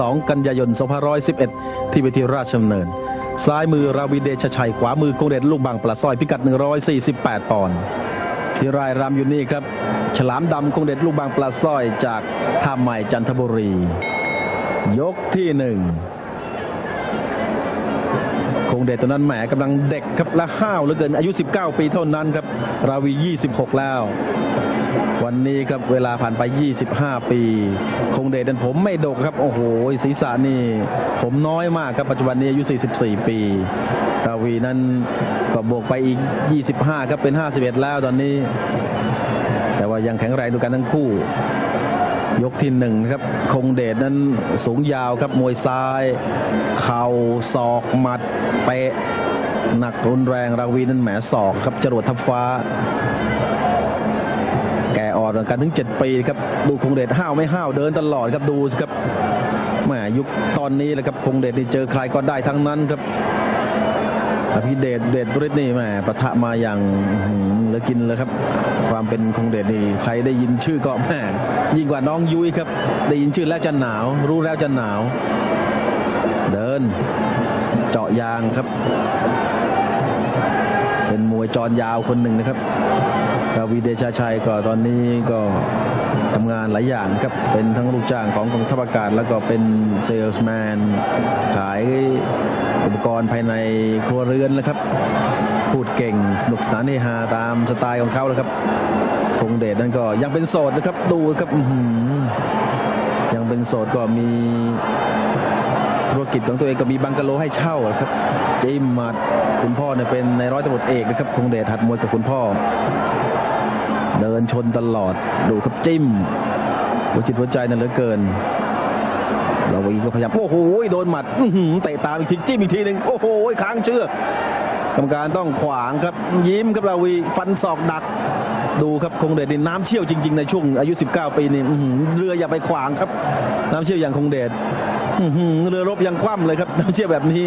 2 กันยายน 2511 ที่เวทีราชดำเนิน ซ้ายมือราวีเดชชัย ขวามือคงเดชลูกบางปลาสร้อยพิกัด 148 ปอนด์ที่รายรำอยู่นี่ครับ ฉลามดำคงเดชลูกบางปลาสร้อยจากท่าใหม่จันทบุรี ยกที่หนึ่งคงเดชตอนนั้นแหมกำลังเด็กครับและห้าวเหลือเกินอายุ 19 ปีเท่านั้นครับ ราวี 26 แล้ว วันนี้ครับเวลาผ่านไป 25 ปี คงเดชนั้นผมไม่ดกครับ โอ้โหศีรษะนี่ ผมน้อยมากครับปัจจุบันนี้อายุ 44 ปีราวีนั้นก็บวกไปอีก 25 ครับเป็น 51 แล้วตอนนี้ แต่ว่ายังแข็งแรงดูกันทั้งคู่ ยกที่หนึ่งครับ คงเดชนั้นสูงยาวครับมวยซ้าย เข่าศอกหมัดเปะหนักรุนแรงราวีนั้นแหมศอกครับจรวดทับฟ้า กอ่อนกันถึง 7 ปีครับดูคงเดชห้าวไม่ห้าวเดินตลอดครับดูสิครับแหมยุคตอนนี้แหละครับคงเดชนี่เจอใครก็ได้ทั้งนั้นครับอภิเดชเดชบริษนี่แหมปะทะมาอย่างเหลือกินเลยครับ ความเป็นคงเดชนี่ใครได้ยินชื่อก็แหมยิ่งกว่าน้องยุ้ยครับ ได้ยินชื่อแล้วจะหนาว รู้แล้วจะหนาว เดิน เจาะยางครับ เป็นมวยจรยาวคนหนึ่งนะครับ ราวีเดชาชัยก็ตอนนี้ก็ทำงานหลายอย่างครับ เป็นทั้งลูกจ้างของกองทัพอากาศ แล้วก็เป็นเซลส์แมน ขายอุปกรณ์ภายในครัวเรือนนะครับ พูดเก่งสนุกสนานเฮฮาตามสไตล์ของเขาแล้วครับคงเดชนั่นก็ยังเป็นโสดนะครับ ดูครับยังเป็นโสดก็มี รกิจของตัวเองก็มีบังกะโลให้เช่าครับจิมมัดคุณพ่อเนี่ยเป็นในร้อยตำรวจเอกนะครับคงเดชหัดมวยกับคุณพ่อ เดินชนตลอดดูครับจิ้มหัวจิตหัวใจนั่นเหลือเกินเราวีก็พยายามโอ้โหโดนหมัดอือหือเตะตามอีกทีจิ้มอีกทีหนึ่งโอ้โหค้างเชือกกรรมการต้องขวางครับ ยิ้มครับราวีฟันศอกดัก ดูครับคงเดชนี่น้ำเชี่ยวจริง ๆ ในช่วงอายุ 19 ปีนี้เรืออย่าไปขวางครับ น้ำเชี่ยวอย่างคงเดช เรือรบยังคว่ำเลยครับน้ำเชี่ยแบบนี้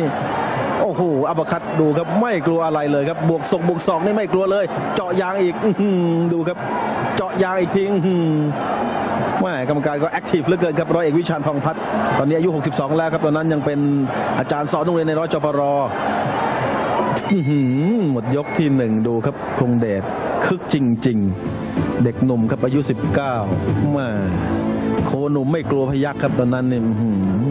โอ้โหอัปคัดดูครับไม่กลัวอะไรเลยครับ บวกศกบวกศอกนี่ไม่กลัวเลย เจาะยางอีกดูครับ เจาะยางอีกทีอื้อหือแม่กรรมการก็แอคทีฟเหลือเกินครับร้อยเอกวิชาญทองพัฒน์ตอนนี้อายุ 62 แล้วครับ ตอนนั้นยังเป็นอาจารย์สอนโรงเรียนในร้อยจปรหมดยกที่หนึ่งดูครับคงเดชคึกจริง ๆ เด็กหนุ่มครับอายุ 19มา หนุ่มไม่กลัวพยักครับตอนนั้นเนี่ย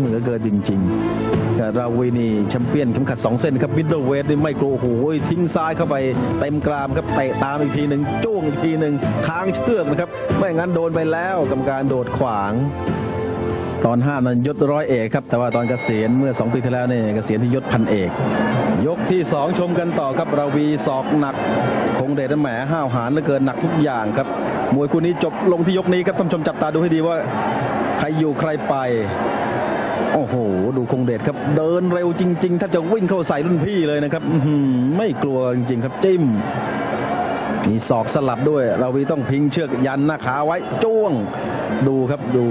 เหลือเกินจริงๆแต่ราวีนี่แชมเปี้ยนเข็มขัด2เส้นครับมิดเดิลเวทนี่ไม่กลัวโอ้โหทิ้งซ้ายเข้าไปเต็มกรามครับเตะตามอีกทีหนึ่งจ้วงอีกทีหนึ่งค้างเชือกนะครับ ไม่งั้นโดนไปแล้วกรรมการโดดขวาง ตอนห้านั้นยศร้อยเอกครับ แต่ว่าตอนเกษียณเมื่อ 2 ปีที่แล้วเนี่ยเกษียณที่ยศพันเอก ยกที่ 2 ชมกันต่อครับราวีศอกหนัก คงเดชแหมห้าวหาญเหลือเกินหนักทุกอย่างครับ มวยคู่นี้จบลงที่ยกนี้ครับท่านชมจับตาดูให้ดีว่าใครอยู่ใครไปโอ้โห ดูคงเดชครับ เดินเร็วจริงๆ ถ้าจะวิ่งเข้าใส่รุ่นพี่เลยนะครับไม่กลัวจริงๆ ครับจิ้ม มีศอกสลับด้วย เราวีต้องพิงเชือกยันหน้าขาไว้จ้วง ดูครับดู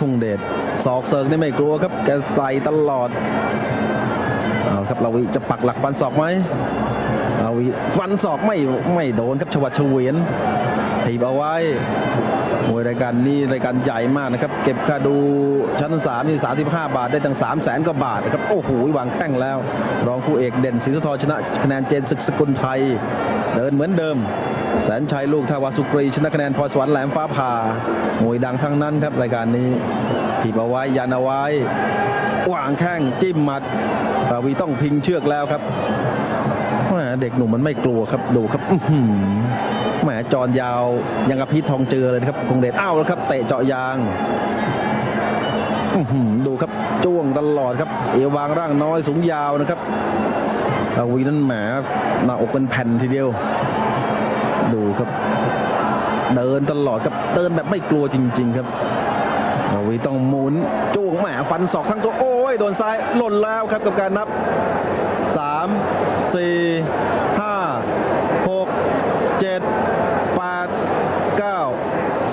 คงเดชศอกเซิร์กนี่ไม่กลัวครับแกใส่ตลอดเอาครับเราวีจะปักหลักฟันศอกไหมเราวีฟันศอกไม่ไม่โดนครับชวัดเฉวียน ถีบเอาไว้ มวยรายการนี้รายการใหญ่มากนะครับ เก็บค่าดูชั้น3นี่35 บาทได้ตั้ง3 0 0แสนกว่าบาทนะครับ โอ้โหวางแข้งแล้ว รองคู่เอกเด่นศรีสะทรชนะคะแนนเจนศึกสกุลไทย เดินเหมือนเดิม แสนชัยลูกทาวาสุกรีชนะคะแนนพรสวรรค์แหลมฟ้าผ่ามวยดังทั้งนั้นครับรายการนี้ถีบเอาไว้ยันเอาไว้วางแข้งจิ้มหมัดราวีต้องพิงเชือกแล้วครับเด็กหนุ่มมันไม่กลัวครับดูครับอื แหมจอนยาวยังกับพีททองเจือเลยครับคงเดชอ้าวแล้วครับเตะเจาะยางดูครับจ้วงตลอดครับ เอววางร่างน้อยสูงยาวนะครับอาวีนั้นแหมหน้าอกเป็นแผ่นทีเดียว ดูครับ เดินตลอดครับเดินแบบไม่กลัวจริง ๆ ครับอาวีต้องหมุนจ้วงแหมฟันศอกทั้งตัวโอ้ยโดนซ้ายหล่นแล้วครับกับการนับ 3 4 5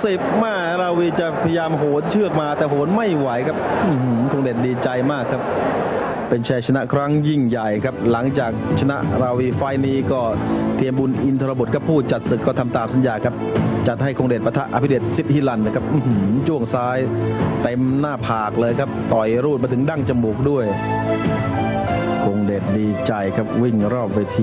สิบมาราวีจะพยายามโหนเชือกมาแต่โหนไม่ไหวครับคงเด่นดีใจมากครับ เป็นชัยชนะครั้งยิ่งใหญ่ครับ หลังจากชนะราวีไฟนี้ก็เตรียมบุญอินทรบทกับผู้จัดศึกก็ทำตามสัญญาครับ จัดให้คงเดชปะทะอภิเดชสิทธิลันนะครับจ้วงซ้ายเต็มหน้าผากเลยครับ ต่อยรูดมาถึงดั้งจมูกด้วย คงเดชดีใจครับวิ่งรอบเวที